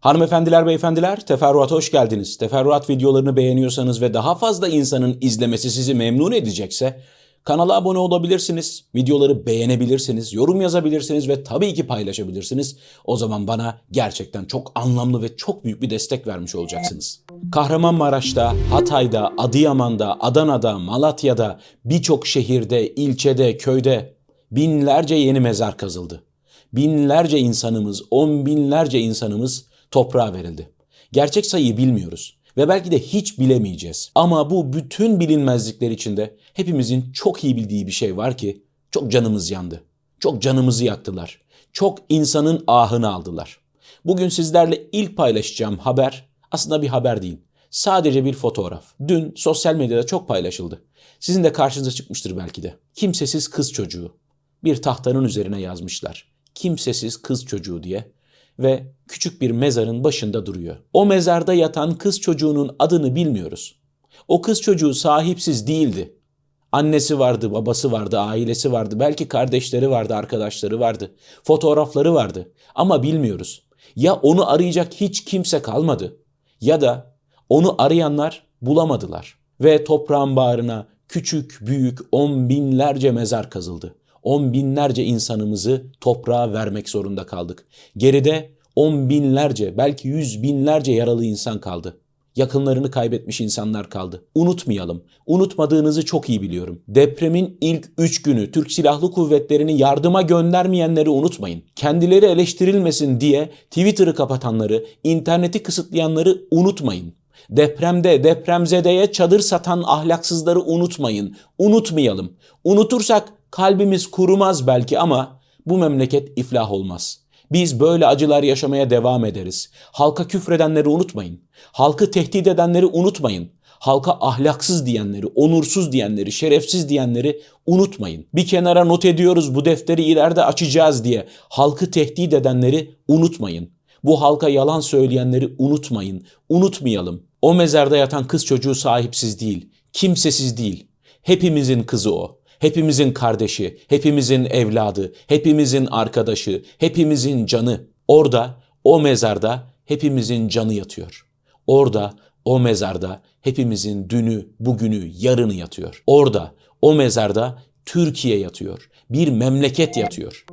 Hanımefendiler, beyefendiler, teferruata hoş geldiniz. Teferruat videolarını beğeniyorsanız ve daha fazla insanın izlemesi sizi memnun edecekse kanala abone olabilirsiniz, videoları beğenebilirsiniz, yorum yazabilirsiniz ve tabii ki paylaşabilirsiniz. O zaman bana gerçekten çok anlamlı ve çok büyük bir destek vermiş olacaksınız. Kahramanmaraş'ta, Hatay'da, Adıyaman'da, Adana'da, Malatya'da, birçok şehirde, ilçede, köyde binlerce yeni mezar kazıldı. Binlerce insanımız, on binlerce insanımız toprağa verildi. Gerçek sayıyı bilmiyoruz ve belki de hiç bilemeyeceğiz. Ama bu bütün bilinmezlikler içinde hepimizin çok iyi bildiği bir şey var ki çok canımız yandı. Çok canımızı yaktılar. Çok insanın ahını aldılar. Bugün sizlerle ilk paylaşacağım haber aslında bir haber değil. Sadece bir fotoğraf. Dün sosyal medyada çok paylaşıldı. Sizin de karşınıza çıkmıştır belki de. Kimsesiz kız çocuğu. Bir tahtanın üzerine yazmışlar. Kimsesiz kız çocuğu diye ve küçük bir mezarın başında duruyor. O mezarda yatan kız çocuğunun adını bilmiyoruz. O kız çocuğu sahipsiz değildi. Annesi vardı, babası vardı, ailesi vardı, belki kardeşleri vardı, arkadaşları vardı, fotoğrafları vardı ama bilmiyoruz. Ya onu arayacak hiç kimse kalmadı ya da onu arayanlar bulamadılar ve toprağın bağrına küçük büyük on binlerce mezar kazıldı. On binlerce insanımızı toprağa vermek zorunda kaldık. Geride on binlerce belki yüz binlerce yaralı insan kaldı. Yakınlarını kaybetmiş insanlar kaldı. Unutmayalım. Unutmadığınızı çok iyi biliyorum. Depremin ilk üç günü Türk Silahlı Kuvvetleri'ni yardıma göndermeyenleri unutmayın. Kendileri eleştirilmesin diye Twitter'ı kapatanları, interneti kısıtlayanları unutmayın. Depremde depremzedeye çadır satan ahlaksızları unutmayın. Unutmayalım. Unutursak kalbimiz kurumaz belki ama bu memleket iflah olmaz. Biz böyle acılar yaşamaya devam ederiz. Halka küfredenleri unutmayın. Halkı tehdit edenleri unutmayın. Halka ahlaksız diyenleri, onursuz diyenleri, şerefsiz diyenleri unutmayın. Bir kenara not ediyoruz bu defteri ileride açacağız diye. Halkı tehdit edenleri unutmayın. Bu halka yalan söyleyenleri unutmayın. Unutmayalım. O mezarda yatan kız çocuğu sahipsiz değil, kimsesiz değil. Hepimizin kızı o. Hepimizin kardeşi, hepimizin evladı, hepimizin arkadaşı, hepimizin canı. Orada, o mezarda hepimizin canı yatıyor. Orada, o mezarda hepimizin dünü, bugünü, yarını yatıyor. Orada, o mezarda Türkiye yatıyor. Bir memleket yatıyor.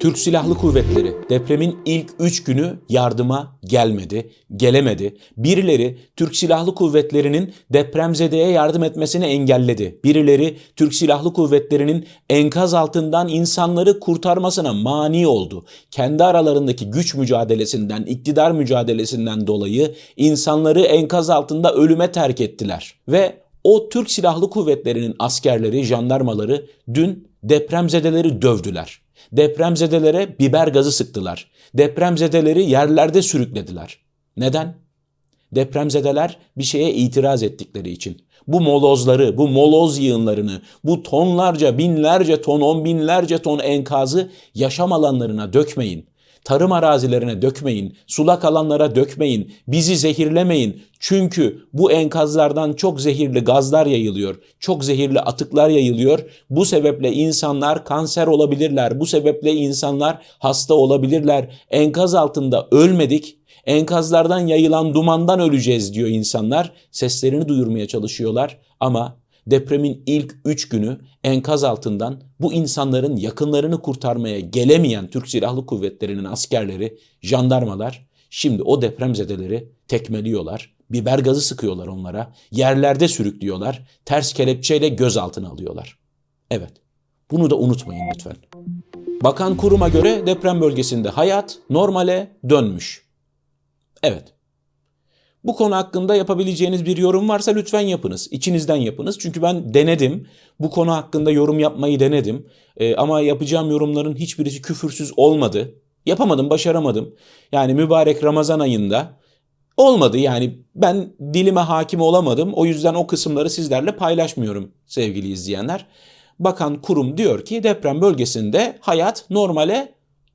Türk Silahlı Kuvvetleri depremin ilk 3 günü yardıma gelmedi, gelemedi. Birileri Türk Silahlı Kuvvetleri'nin depremzedeye yardım etmesini engelledi. Birileri Türk Silahlı Kuvvetleri'nin enkaz altından insanları kurtarmasına mani oldu. Kendi aralarındaki güç mücadelesinden, iktidar mücadelesinden dolayı insanları enkaz altında ölüme terk ettiler. Ve o Türk Silahlı Kuvvetleri'nin askerleri, jandarmaları dün depremzedeleri dövdüler. Depremzedelere biber gazı sıktılar. Depremzedeleri yerlerde sürüklediler. Neden? Depremzedeler bir şeye itiraz ettikleri için. Bu molozları, bu moloz yığınlarını, bu tonlarca, binlerce ton, on binlerce ton enkazı yaşam alanlarına dökmeyin. Tarım arazilerine dökmeyin, sulak alanlara dökmeyin, bizi zehirlemeyin. Çünkü bu enkazlardan çok zehirli gazlar yayılıyor, çok zehirli atıklar yayılıyor. Bu sebeple insanlar kanser olabilirler, bu sebeple insanlar hasta olabilirler. Enkaz altında ölmedik, enkazlardan yayılan dumandan öleceğiz diyor insanlar. Seslerini duyurmaya çalışıyorlar ama depremin ilk 3 günü enkaz altından bu insanların yakınlarını kurtarmaya gelemeyen Türk Silahlı Kuvvetleri'nin askerleri, jandarmalar şimdi o depremzedeleri tekmeliyorlar. Biber gazı sıkıyorlar onlara. Yerlerde sürüklüyorlar. Ters kelepçeyle gözaltına alıyorlar. Evet. Bunu da unutmayın lütfen. Bakan kuruma göre deprem bölgesinde hayat normale dönmüş. Evet. Bu konu hakkında yapabileceğiniz bir yorum varsa lütfen yapınız. İçinizden yapınız. Çünkü ben denedim. Bu konu hakkında yorum yapmayı denedim. Ee, ama yapacağım yorumların hiçbirisi küfürsüz olmadı. Yapamadım, başaramadım. Yani mübarek Ramazan ayında olmadı. Yani ben dilime hakim olamadım. O yüzden o kısımları sizlerle paylaşmıyorum sevgili izleyenler. Bakan kurum diyor ki deprem bölgesinde hayat normale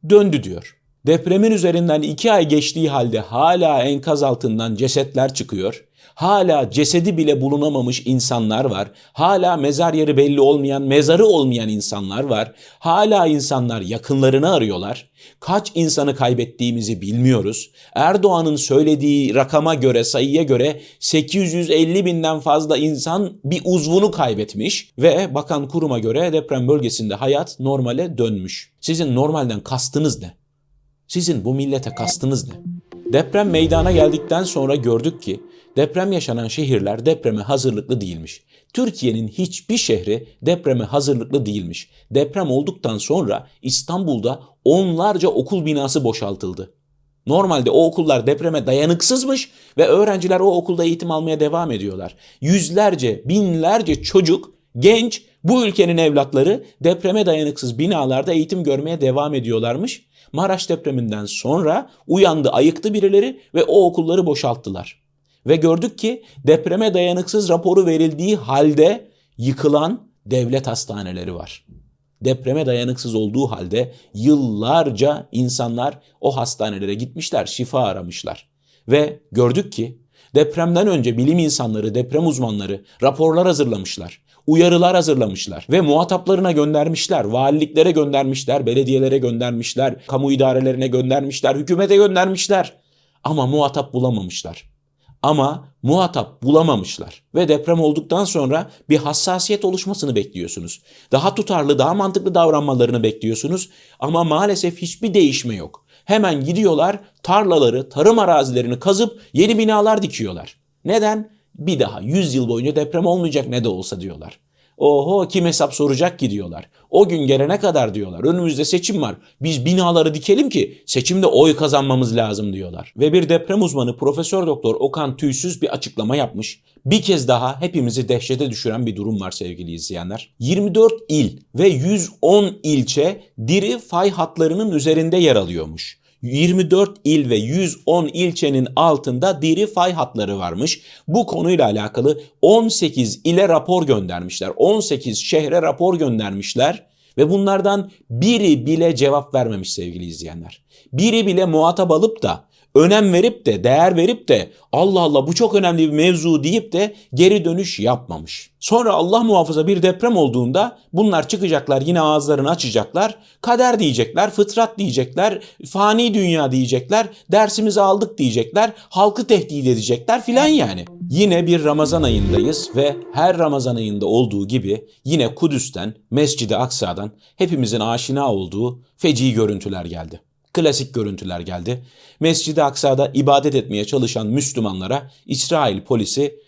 döndü diyor. Depremin üzerinden iki ay geçtiği halde hala enkaz altından cesetler çıkıyor. Hala cesedi bile bulunamamış insanlar var. Hala mezar yeri belli olmayan, mezarı olmayan insanlar var. Hala insanlar yakınlarını arıyorlar. Kaç insanı kaybettiğimizi bilmiyoruz. Erdoğan'ın söylediği rakama göre, sayıya göre 850 binden fazla insan bir uzvunu kaybetmiş ve bakan kuruma göre deprem bölgesinde hayat normale dönmüş. Sizin normalden kastınız ne? Sizin bu millete kastınız ne? Deprem meydana geldikten sonra gördük ki deprem yaşanan şehirler depreme hazırlıklı değilmiş. Türkiye'nin hiçbir şehri depreme hazırlıklı değilmiş. Deprem olduktan sonra İstanbul'da onlarca okul binası boşaltıldı. Normalde o okullar depreme dayanıksızmış ve öğrenciler o okulda eğitim almaya devam ediyorlar. Yüzlerce, binlerce çocuk, genç bu ülkenin evlatları depreme dayanıksız binalarda eğitim görmeye devam ediyorlarmış. Maraş depreminden sonra uyandı, ayıktı birileri ve o okulları boşalttılar. Ve gördük ki depreme dayanıksız raporu verildiği halde yıkılan devlet hastaneleri var. Depreme dayanıksız olduğu halde yıllarca insanlar o hastanelere gitmişler, şifa aramışlar. Ve gördük ki depremden önce bilim insanları, deprem uzmanları raporlar hazırlamışlar uyarılar hazırlamışlar ve muhataplarına göndermişler, valiliklere göndermişler, belediyelere göndermişler, kamu idarelerine göndermişler, hükümete göndermişler. Ama muhatap bulamamışlar. Ama muhatap bulamamışlar ve deprem olduktan sonra bir hassasiyet oluşmasını bekliyorsunuz. Daha tutarlı, daha mantıklı davranmalarını bekliyorsunuz ama maalesef hiçbir değişme yok. Hemen gidiyorlar tarlaları, tarım arazilerini kazıp yeni binalar dikiyorlar. Neden? Bir daha 100 yıl boyunca deprem olmayacak ne de olsa diyorlar. Oho kim hesap soracak ki diyorlar. O gün gelene kadar diyorlar. Önümüzde seçim var. Biz binaları dikelim ki seçimde oy kazanmamız lazım diyorlar. Ve bir deprem uzmanı Profesör Doktor Okan Tüysüz bir açıklama yapmış. Bir kez daha hepimizi dehşete düşüren bir durum var sevgili izleyenler. 24 il ve 110 ilçe diri fay hatlarının üzerinde yer alıyormuş. 24 il ve 110 ilçenin altında diri fay hatları varmış. Bu konuyla alakalı 18 ile rapor göndermişler. 18 şehre rapor göndermişler ve bunlardan biri bile cevap vermemiş sevgili izleyenler. Biri bile muhatap alıp da önem verip de değer verip de Allah Allah bu çok önemli bir mevzu deyip de geri dönüş yapmamış. Sonra Allah muhafaza bir deprem olduğunda bunlar çıkacaklar yine ağızlarını açacaklar. Kader diyecekler, fıtrat diyecekler, fani dünya diyecekler, dersimizi aldık diyecekler, halkı tehdit edecekler filan yani. Yine bir Ramazan ayındayız ve her Ramazan ayında olduğu gibi yine Kudüs'ten, Mescid-i Aksa'dan hepimizin aşina olduğu feci görüntüler geldi klasik görüntüler geldi. Mescid-i Aksa'da ibadet etmeye çalışan Müslümanlara İsrail polisi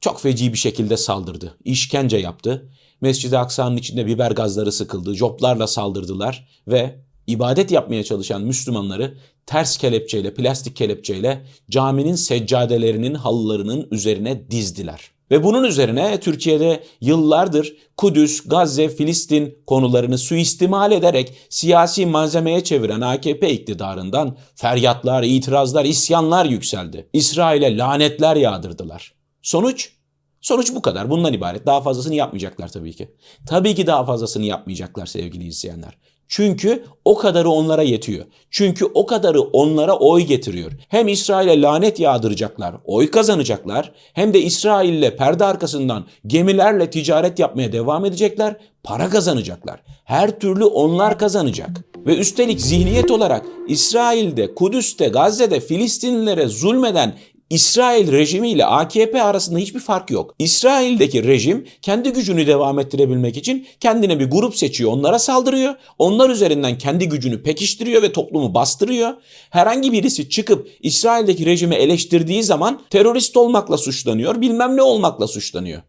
çok feci bir şekilde saldırdı. İşkence yaptı. Mescid-i Aksa'nın içinde biber gazları sıkıldı. Joplarla saldırdılar ve ibadet yapmaya çalışan Müslümanları ters kelepçeyle, plastik kelepçeyle caminin seccadelerinin halılarının üzerine dizdiler. Ve bunun üzerine Türkiye'de yıllardır Kudüs, Gazze, Filistin konularını suistimal ederek siyasi malzemeye çeviren AKP iktidarından feryatlar, itirazlar, isyanlar yükseldi. İsrail'e lanetler yağdırdılar. Sonuç? Sonuç bu kadar. Bundan ibaret. Daha fazlasını yapmayacaklar tabii ki. Tabii ki daha fazlasını yapmayacaklar sevgili izleyenler. Çünkü o kadarı onlara yetiyor. Çünkü o kadarı onlara oy getiriyor. Hem İsrail'e lanet yağdıracaklar, oy kazanacaklar. Hem de İsrail'le perde arkasından gemilerle ticaret yapmaya devam edecekler. Para kazanacaklar. Her türlü onlar kazanacak. Ve üstelik zihniyet olarak İsrail'de, Kudüs'te, Gazze'de Filistinlilere zulmeden İsrail rejimi ile AKP arasında hiçbir fark yok. İsrail'deki rejim kendi gücünü devam ettirebilmek için kendine bir grup seçiyor, onlara saldırıyor. Onlar üzerinden kendi gücünü pekiştiriyor ve toplumu bastırıyor. Herhangi birisi çıkıp İsrail'deki rejimi eleştirdiği zaman terörist olmakla suçlanıyor, bilmem ne olmakla suçlanıyor.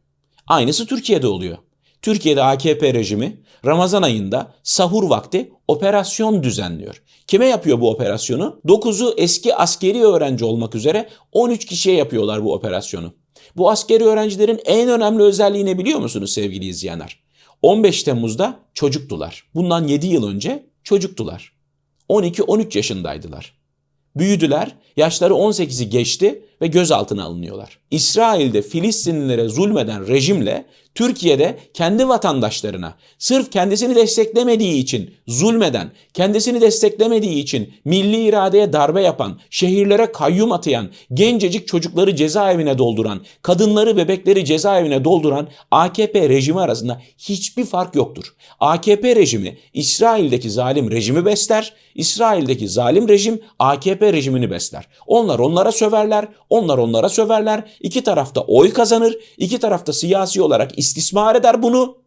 Aynısı Türkiye'de oluyor. Türkiye'de AKP rejimi Ramazan ayında sahur vakti operasyon düzenliyor. Kime yapıyor bu operasyonu? 9'u eski askeri öğrenci olmak üzere 13 kişiye yapıyorlar bu operasyonu. Bu askeri öğrencilerin en önemli özelliği ne biliyor musunuz sevgili izleyenler? 15 Temmuz'da çocuktular. Bundan 7 yıl önce çocuktular. 12-13 yaşındaydılar. Büyüdüler, yaşları 18'i geçti ve gözaltına alınıyorlar. İsrail'de Filistinlilere zulmeden rejimle Türkiye'de kendi vatandaşlarına sırf kendisini desteklemediği için zulmeden, kendisini desteklemediği için milli iradeye darbe yapan, şehirlere kayyum atayan, gencecik çocukları cezaevine dolduran, kadınları bebekleri cezaevine dolduran AKP rejimi arasında hiçbir fark yoktur. AKP rejimi İsrail'deki zalim rejimi besler, İsrail'deki zalim rejim AKP rejimini besler. Onlar onlara söverler, onlar onlara söverler. İki tarafta oy kazanır, iki tarafta siyasi olarak istismar eder bunu.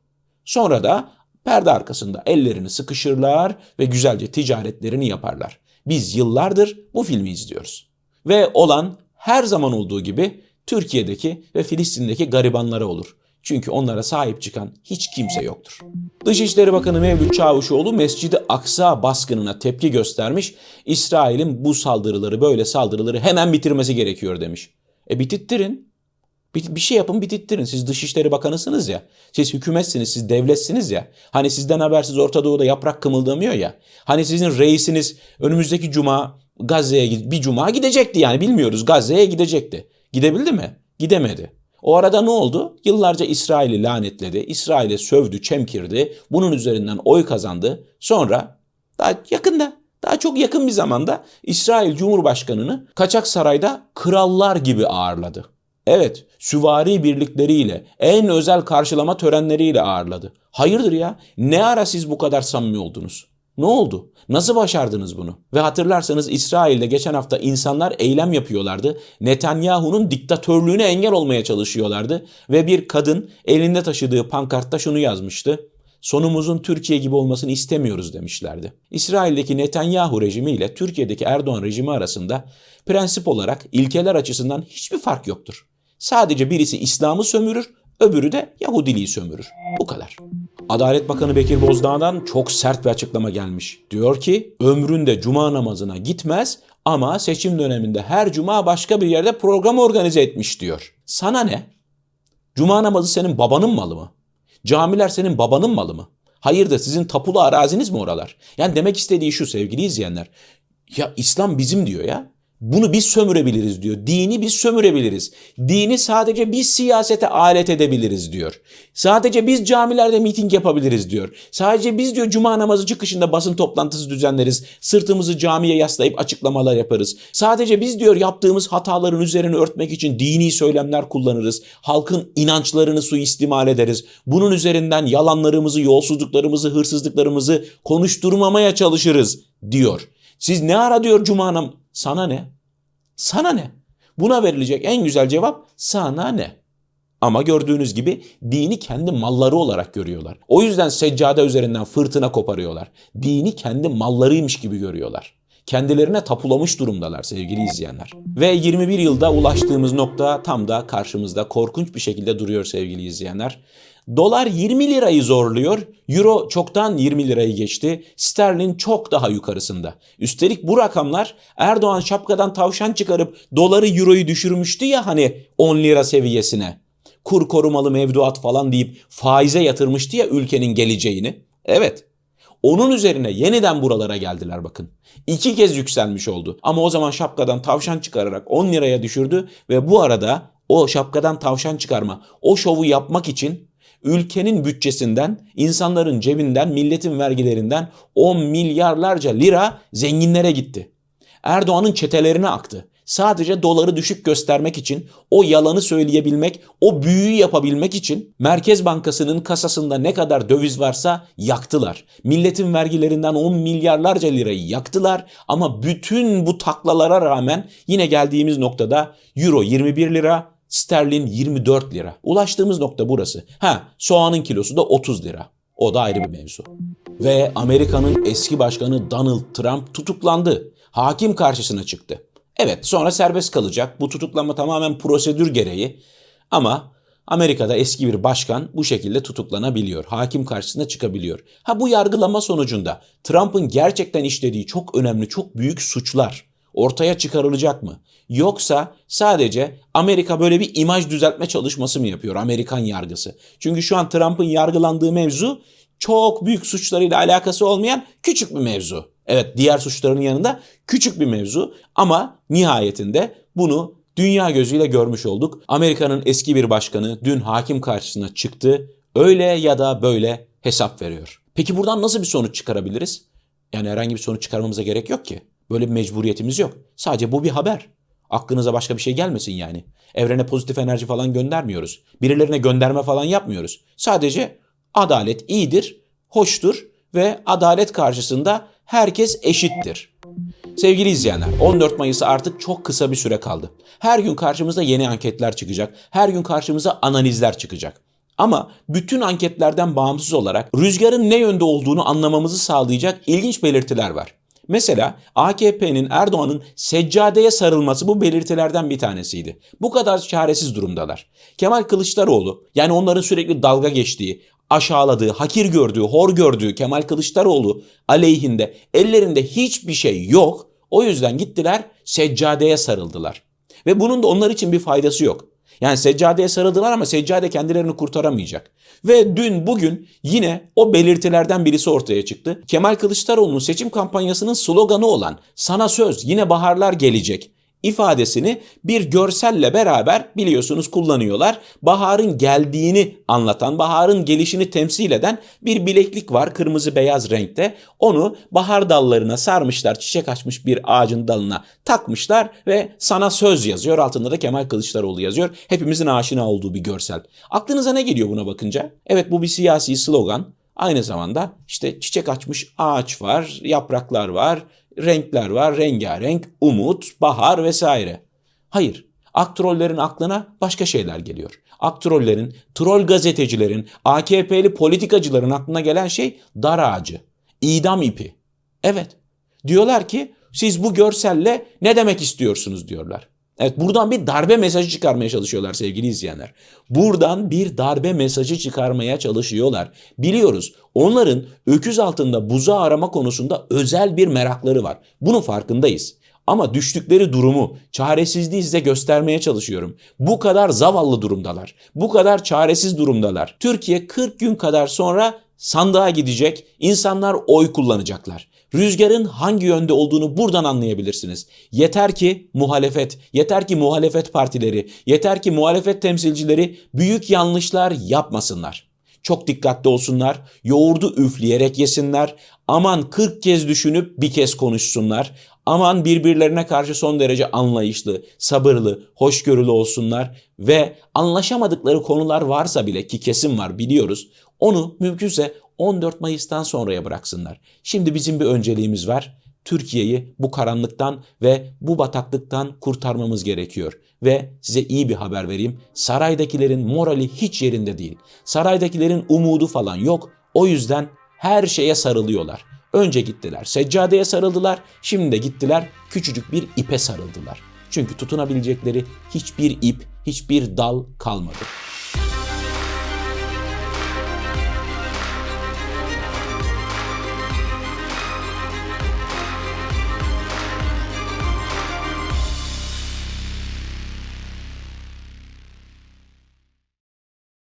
Sonra da perde arkasında ellerini sıkışırlar ve güzelce ticaretlerini yaparlar. Biz yıllardır bu filmi izliyoruz. Ve olan her zaman olduğu gibi Türkiye'deki ve Filistin'deki garibanlara olur. Çünkü onlara sahip çıkan hiç kimse yoktur. Dışişleri Bakanı Mevlüt Çavuşoğlu Mescid-i Aksa baskınına tepki göstermiş. İsrail'in bu saldırıları, böyle saldırıları hemen bitirmesi gerekiyor demiş. E bitittirin. Bir, bir şey yapın bitittirin. Siz Dışişleri Bakanısınız ya. Siz hükümetsiniz, siz devletsiniz ya. Hani sizden habersiz Orta Doğu'da yaprak kımıldamıyor ya. Hani sizin reisiniz önümüzdeki cuma Gazze'ye bir cuma gidecekti yani bilmiyoruz. Gazze'ye gidecekti. Gidebildi mi? Gidemedi. O arada ne oldu? Yıllarca İsrail'i lanetledi, İsrail'e sövdü, çemkirdi. Bunun üzerinden oy kazandı. Sonra daha yakında, daha çok yakın bir zamanda İsrail Cumhurbaşkanı'nı Kaçak Saray'da krallar gibi ağırladı. Evet, süvari birlikleriyle, en özel karşılama törenleriyle ağırladı. Hayırdır ya? Ne ara siz bu kadar samimi oldunuz? Ne oldu? Nasıl başardınız bunu? Ve hatırlarsanız İsrail'de geçen hafta insanlar eylem yapıyorlardı. Netanyahu'nun diktatörlüğüne engel olmaya çalışıyorlardı. Ve bir kadın elinde taşıdığı pankartta şunu yazmıştı. Sonumuzun Türkiye gibi olmasını istemiyoruz demişlerdi. İsrail'deki Netanyahu rejimi ile Türkiye'deki Erdoğan rejimi arasında prensip olarak ilkeler açısından hiçbir fark yoktur. Sadece birisi İslam'ı sömürür, öbürü de Yahudiliği sömürür. Bu kadar. Adalet Bakanı Bekir Bozdağ'dan çok sert bir açıklama gelmiş. Diyor ki ömründe cuma namazına gitmez ama seçim döneminde her cuma başka bir yerde program organize etmiş diyor. Sana ne? Cuma namazı senin babanın malı mı? Camiler senin babanın malı mı? Hayırdır sizin tapulu araziniz mi oralar? Yani demek istediği şu sevgili izleyenler. Ya İslam bizim diyor ya. Bunu biz sömürebiliriz diyor. Dini biz sömürebiliriz. Dini sadece biz siyasete alet edebiliriz diyor. Sadece biz camilerde miting yapabiliriz diyor. Sadece biz diyor cuma namazı çıkışında basın toplantısı düzenleriz. Sırtımızı camiye yaslayıp açıklamalar yaparız. Sadece biz diyor yaptığımız hataların üzerine örtmek için dini söylemler kullanırız. Halkın inançlarını suistimal ederiz. Bunun üzerinden yalanlarımızı, yolsuzluklarımızı, hırsızlıklarımızı konuşturmamaya çalışırız diyor. Siz ne ara diyor cuma nam sana ne? Sana ne? Buna verilecek en güzel cevap sana ne? Ama gördüğünüz gibi dini kendi malları olarak görüyorlar. O yüzden seccade üzerinden fırtına koparıyorlar. Dini kendi mallarıymış gibi görüyorlar. Kendilerine tapulamış durumdalar sevgili izleyenler. Ve 21 yılda ulaştığımız nokta tam da karşımızda korkunç bir şekilde duruyor sevgili izleyenler. Dolar 20 lirayı zorluyor. Euro çoktan 20 lirayı geçti. Sterlin çok daha yukarısında. Üstelik bu rakamlar Erdoğan şapkadan tavşan çıkarıp doları euroyu düşürmüştü ya hani 10 lira seviyesine. Kur korumalı mevduat falan deyip faize yatırmıştı ya ülkenin geleceğini. Evet. Onun üzerine yeniden buralara geldiler bakın. İki kez yükselmiş oldu. Ama o zaman şapkadan tavşan çıkararak 10 liraya düşürdü ve bu arada o şapkadan tavşan çıkarma, o şovu yapmak için ülkenin bütçesinden, insanların cebinden, milletin vergilerinden 10 milyarlarca lira zenginlere gitti. Erdoğan'ın çetelerine aktı. Sadece doları düşük göstermek için, o yalanı söyleyebilmek, o büyüyü yapabilmek için Merkez Bankası'nın kasasında ne kadar döviz varsa yaktılar. Milletin vergilerinden 10 milyarlarca lirayı yaktılar ama bütün bu taklalara rağmen yine geldiğimiz noktada Euro 21 lira, sterlin 24 lira. Ulaştığımız nokta burası. Ha soğanın kilosu da 30 lira. O da ayrı bir mevzu. Ve Amerika'nın eski başkanı Donald Trump tutuklandı. Hakim karşısına çıktı. Evet sonra serbest kalacak. Bu tutuklama tamamen prosedür gereği. Ama Amerika'da eski bir başkan bu şekilde tutuklanabiliyor. Hakim karşısına çıkabiliyor. Ha bu yargılama sonucunda Trump'ın gerçekten işlediği çok önemli, çok büyük suçlar ortaya çıkarılacak mı? Yoksa sadece Amerika böyle bir imaj düzeltme çalışması mı yapıyor Amerikan yargısı? Çünkü şu an Trump'ın yargılandığı mevzu çok büyük suçlarıyla alakası olmayan küçük bir mevzu. Evet diğer suçların yanında küçük bir mevzu ama nihayetinde bunu dünya gözüyle görmüş olduk. Amerika'nın eski bir başkanı dün hakim karşısına çıktı. Öyle ya da böyle hesap veriyor. Peki buradan nasıl bir sonuç çıkarabiliriz? Yani herhangi bir sonuç çıkarmamıza gerek yok ki. Böyle bir mecburiyetimiz yok. Sadece bu bir haber. Aklınıza başka bir şey gelmesin yani. Evrene pozitif enerji falan göndermiyoruz. Birilerine gönderme falan yapmıyoruz. Sadece adalet iyidir, hoştur ve adalet karşısında herkes eşittir. Sevgili izleyenler, 14 Mayıs'a artık çok kısa bir süre kaldı. Her gün karşımıza yeni anketler çıkacak. Her gün karşımıza analizler çıkacak. Ama bütün anketlerden bağımsız olarak rüzgarın ne yönde olduğunu anlamamızı sağlayacak ilginç belirtiler var. Mesela AKP'nin Erdoğan'ın seccadeye sarılması bu belirtilerden bir tanesiydi. Bu kadar çaresiz durumdalar. Kemal Kılıçdaroğlu yani onların sürekli dalga geçtiği, aşağıladığı, hakir gördüğü, hor gördüğü Kemal Kılıçdaroğlu aleyhinde ellerinde hiçbir şey yok. O yüzden gittiler seccadeye sarıldılar. Ve bunun da onlar için bir faydası yok. Yani seccadeye sarıldılar ama seccade kendilerini kurtaramayacak. Ve dün bugün yine o belirtilerden birisi ortaya çıktı. Kemal Kılıçdaroğlu'nun seçim kampanyasının sloganı olan sana söz yine baharlar gelecek ifadesini bir görselle beraber biliyorsunuz kullanıyorlar. Baharın geldiğini anlatan, baharın gelişini temsil eden bir bileklik var kırmızı beyaz renkte. Onu bahar dallarına sarmışlar, çiçek açmış bir ağacın dalına takmışlar ve sana söz yazıyor. Altında da Kemal Kılıçdaroğlu yazıyor. Hepimizin aşina olduğu bir görsel. Aklınıza ne geliyor buna bakınca? Evet bu bir siyasi slogan. Aynı zamanda işte çiçek açmış ağaç var, yapraklar var, renkler var, rengarenk, umut, bahar vesaire. Hayır, aktrollerin aklına başka şeyler geliyor. Aktrollerin, troll gazetecilerin, AKP'li politikacıların aklına gelen şey dar ağacı, idam ipi. Evet, diyorlar ki siz bu görselle ne demek istiyorsunuz diyorlar. Evet buradan bir darbe mesajı çıkarmaya çalışıyorlar sevgili izleyenler. Buradan bir darbe mesajı çıkarmaya çalışıyorlar. Biliyoruz onların öküz altında buza arama konusunda özel bir merakları var. Bunun farkındayız. Ama düştükleri durumu, çaresizliği size göstermeye çalışıyorum. Bu kadar zavallı durumdalar. Bu kadar çaresiz durumdalar. Türkiye 40 gün kadar sonra sandığa gidecek, insanlar oy kullanacaklar. Rüzgarın hangi yönde olduğunu buradan anlayabilirsiniz. Yeter ki muhalefet, yeter ki muhalefet partileri, yeter ki muhalefet temsilcileri büyük yanlışlar yapmasınlar. Çok dikkatli olsunlar, yoğurdu üfleyerek yesinler, aman 40 kez düşünüp bir kez konuşsunlar, aman birbirlerine karşı son derece anlayışlı, sabırlı, hoşgörülü olsunlar ve anlaşamadıkları konular varsa bile ki kesin var biliyoruz, onu mümkünse 14 Mayıs'tan sonraya bıraksınlar. Şimdi bizim bir önceliğimiz var. Türkiye'yi bu karanlıktan ve bu bataklıktan kurtarmamız gerekiyor. Ve size iyi bir haber vereyim. Saraydakilerin morali hiç yerinde değil. Saraydakilerin umudu falan yok. O yüzden her şeye sarılıyorlar. Önce gittiler seccadeye sarıldılar. Şimdi de gittiler küçücük bir ipe sarıldılar. Çünkü tutunabilecekleri hiçbir ip, hiçbir dal kalmadı.